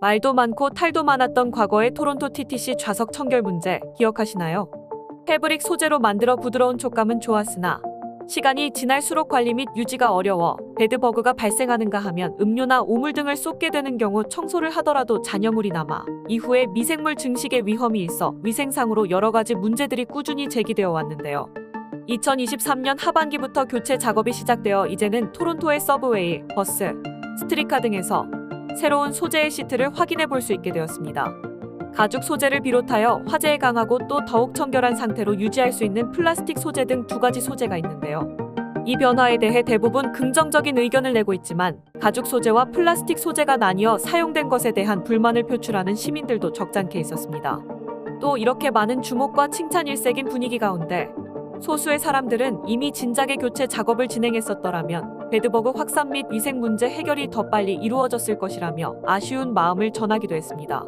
말도 많고 탈도 많았던 과거의 토론토 TTC 좌석 청결 문제 기억하시나요? 패브릭 소재로 만들어 부드러운 촉감은 좋았으나 시간이 지날수록 관리 및 유지가 어려워 베드버그가 발생하는가 하면 음료나 오물 등을 쏟게 되는 경우 청소를 하더라도 잔여물이 남아 이후에 미생물 증식의 위험이 있어 위생상으로 여러 가지 문제들이 꾸준히 제기되어 왔는데요. 2023년 하반기부터 교체 작업이 시작되어 이제는 토론토의 서브웨이, 버스, 스트리카 등에서 새로운 소재의 시트를 확인해 볼 수 있게 되었습니다. 가죽 소재를 비롯하여 화재에 강하고 또 더욱 청결한 상태로 유지할 수 있는 플라스틱 소재 등 두 가지 소재가 있는데요. 이 변화에 대해 대부분 긍정적인 의견을 내고 있지만 가죽 소재와 플라스틱 소재가 나뉘어 사용된 것에 대한 불만을 표출하는 시민들도 적잖게 있었습니다. 또 이렇게 많은 주목과 칭찬 일색인 분위기 가운데 소수의 사람들은 이미 진작에 교체 작업을 진행했었더라면 베드버그 확산 및 위생 문제 해결이 더 빨리 이루어졌을 것이라며 아쉬운 마음을 전하기도 했습니다.